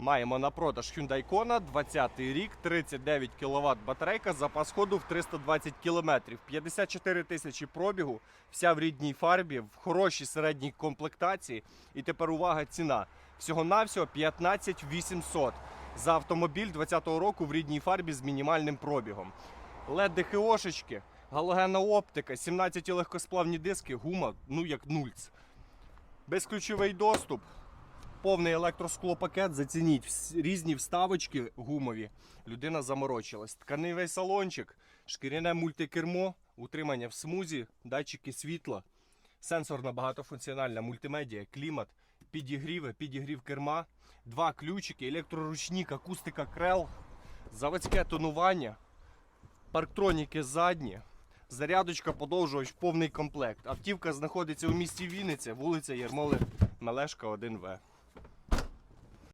Маємо на продаж Hyundai Kona, 20 рік, 39 кВт батарейка, запас ходу в 320 км, 54 тисячі пробігу, вся в рідній фарбі, в хорошій середній комплектації. І тепер увага, ціна. Всього-навсього 15 800 за автомобіль 20-го року в рідній фарбі з мінімальним пробігом. led ДХОшечки, галогенна оптика, 17 легкосплавні диски, гума, ну як нульц. Безключовий доступ, повний електросклопакет, зацініть різні вставочки гумові. Людина заморочилась. Тканевий салончик, шкіряне мультикермо, утримання в смузі, датчики світла, сенсорна багатофункціональна мультимедіа, клімат, підігріви, підігрів керма, два ключики, електроручник, акустика крел, заводське тонування, парктроніки задні. Зарядочка, подовжувач, повний комплект. Автівка знаходиться у місті Вінниця, вулиця Єрмоли Мелешка 1В.